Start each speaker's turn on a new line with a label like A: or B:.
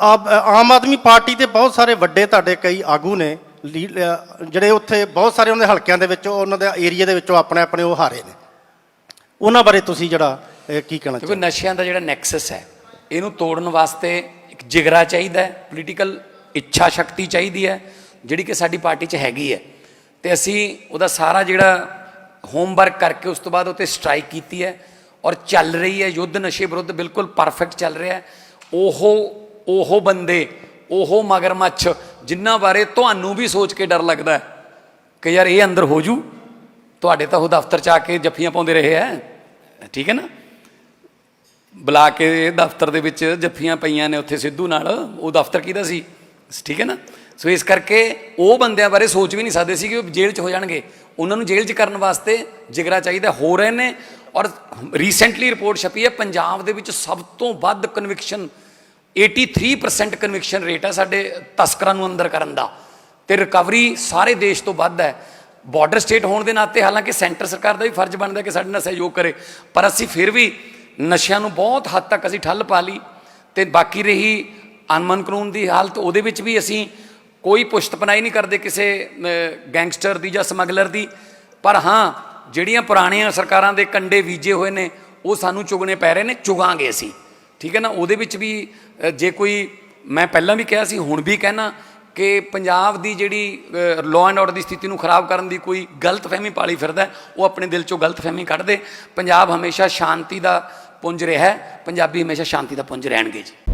A: Aam Aadmi party ਦੇ ਬਹੁਤ ਸਾਰੇ ਵੱਡੇ ਤੁਹਾਡੇ ਕਈ ਆਗੂ ਨੇ ਜਿਹੜੇ ਉੱਥੇ ਬਹੁਤ ਸਾਰੇ ਉਹਨਾਂ ਦੇ ਹਲਕਿਆਂ ਦੇ ਵਿੱਚੋਂ ਉਹਨਾਂ ਦੇ ਏਰੀਆ ਦੇ ਵਿੱਚੋਂ ਆਪਣੇ ਆਪਣੇ ਉਹ ਹਾਰੇ ਨੇ। ਉਹਨਾਂ ਬਾਰੇ ਤੁਸੀਂ ਜਿਹੜਾ ਕੀ ਕਹਿਣਾ
B: ਕਿਉਂਕਿ
A: ਚਾਹੁੰਦੇ
B: ਨਸ਼ਿਆਂ ਦਾ ਜਿਹੜਾ ਨੈਕਸਸ ਹੈ ਇਹਨੂੰ ਤੋੜਨ ਵਾਸਤੇ ਇੱਕ ਜਿਗਰਾ ਚਾਹੀਦਾ ਹੈ ਪੋਲੀਟੀਕਲ ਇੱਛਾ ਸ਼ਕਤੀ ਚਾਹੀਦੀ ਹੈ ਜਿਹੜੀ ਕਿ ਸਾਡੀ ਪਾਰਟੀ 'ਚ ਹੈਗੀ ਹੈ। ਤੇ ਅਸੀਂ ਉਹਦਾ ਸਾਰਾ ਜਿਹੜਾ ਹੋਮਵਰਕ ਕਰਕੇ ਉਸ ਤੋਂ ਬਾਅਦ ਉਤੇ ਸਟ੍ਰਾਈਕ ਕੀਤੀ ਹੈ ਔਰ ਚੱਲ ਰਹੀ ਹੈ ਯੁੱਧ ਨਸ਼ੇ ਵਿਰੁੱਧ ਬਿਲਕੁਲ ਪਰਫੈਕਟ ਚੱਲ ਰਿਹਾ ਹੈ। ਉਹ ਉਹ ਬੰਦੇ, ਉਹ ਮਗਰਮੱਛ, ਜਿਨ੍ਹਾਂ ਬਾਰੇ ਤੁਹਾਨੂੰ ਵੀ ਸੋਚ ਕੇ ਡਰ ਲੱਗਦਾ ਹੈ ਕਿ ਯਾਰ ਇਹ ਅੰਦਰ ਹੋ ਜੂ, ਤੁਹਾਡੇ ਤਾਂ ਉਹ ਦਫ਼ਤਰ 'ਚ ਆ ਕੇ ਜੱਫੀਆਂ ਪਾਉਂਦੇ ਰਹੇ ਹੈ। ਠੀਕ ਹੈ ਨਾ? ਬੁਲਾ ਕੇ ਦਫ਼ਤਰ ਦੇ ਵਿੱਚ ਜੱਫੀਆਂ ਪਈਆਂ ਨੇ ਉੱਥੇ ਸਿੱਧੂ ਨਾਲ, ਉਹ ਦਫ਼ਤਰ ਕਿਹਦਾ ਸੀ? ਠੀਕ ਹੈ ਨਾ? ਸੋ ਇਸ ਕਰਕੇ ਉਹ ਬੰਦਿਆਂ ਬਾਰੇ ਸੋਚ ਵੀ ਨਹੀਂ ਸਕਦੇ ਸੀ ਕਿ ਉਹ ਜੇਲ੍ਹ 'ਚ ਹੋ ਜਾਣਗੇ। ਉਹਨਾਂ ਨੂੰ ਜੇਲ੍ਹ 'ਚ ਕਰਨ ਵਾਸਤੇ ਜਿਗਰਾ ਚਾਹੀਦਾ ਹੋ। ਰਹੇ ਨੇ ਔਰ ਰੀਸੈਂਟਲੀ ਰਿਪੋਰਟ ਛਪੀ ਹੈ, ਪੰਜਾਬ ਦੇ ਵਿੱਚ ਸਭ ਤੋਂ ਵੱਧ ਕਨਵਿਕਸ਼ਨ 83% ਕਨਵਿਕਸ਼ਨ ਰੇਟ ਹੈ ਸਾਡੇ ਤਸਕਰਾਂ ਨੂੰ ਅੰਦਰ ਕਰਨ ਦਾ। ਤੇ ਰਿਕਵਰੀ ਸਾਰੇ ਦੇਸ਼ ਤੋਂ ਵੱਧ ਹੈ। ਬਾਰਡਰ ਸਟੇਟ ਹੋਣ ਦੇ ਨਾਤੇ ਹਾਲਾਂਕਿ ਸੈਂਟਰ ਸਰਕਾਰ ਦਾ ਵੀ ਫਰਜ਼ ਬਣਦਾ ਕਿ ਸਾਡੇ ਨਾਲ ਸਹਿਯੋਗ ਕਰੇ। ਪਰ ਅਸੀਂ ਫਿਰ ਵੀ ਨਸ਼ਿਆਂ ਨੂੰ ਬਹੁਤ ਹੱਦ ਤੱਕ ਅਸੀਂ ਠੱਲ ਪਾ ਲਈ। ਤੇ ਬਾਕੀ ਰਹੀ ਅਨਮਨ ਕਾਨੂੰਨ ਦੀ ਹਾਲਤ, ਉਹਦੇ ਵਿੱਚ ਵੀ ਅਸੀਂ ਕੋਈ ਪੁਸ਼ਤ ਨਹੀਂ ਕਰਦੇ ਕਿਸੇ ਗੈਂਗਸਟਰ ਦੀ ਜਾਂ ਸਮਗਲਰ ਦੀ। ਪਰ ਹਾਂ, ਜਿਹੜੀਆਂ ਪੁਰਾਣੀਆਂ ਸਰਕਾਰਾਂ ਦੇ ਕੰਡੇ ਵੀਜੇ ਹੋਏ ਨੇ, ਉਹ ਸਾਨੂੰ ਚੁਗਣੇ ਪੈ ਰਹੇ ਨੇ, ਚੁਗਾਂਗੇ ਅਸੀਂ। ਠੀਕ ਹੈ ਨਾ, ਉਹਦੇ ਵਿੱਚ ਵੀ ਜੇ ਕੋਈ, ਮੈਂ ਪਹਿਲਾਂ ਵੀ ਕਿਹਾ ਸੀ, ਹੁਣ ਵੀ ਕਹਿਣਾ ਕਿ ਪੰਜਾਬ ਦੀ ਜਿਹੜੀ ਲਾਅ ਐਂਡ ਆਰਡਰ ਦੀ ਸਥਿਤੀ ਨੂੰ ਖਰਾਬ ਕਰਨ ਦੀ ਕੋਈ ਗਲਤਫਹਿਮੀ ਪਾਲੀ ਫਿਰਦਾ ਉਹ ਆਪਣੇ ਦਿਲ ਚੋਂ ਗਲਤਫਹਿਮੀ ਕੱਢ ਦੇ। ਪੰਜਾਬ ਹਮੇਸ਼ਾ ਸ਼ਾਂਤੀ ਦਾ ਪੁੰਜ ਰਿਹਾ ਹੈ, ਪੰਜਾਬੀ ਹਮੇਸ਼ਾ ਸ਼ਾਂਤੀ ਦਾ ਪੁੰਜ ਰਹਿਣਗੇ ਜੀ।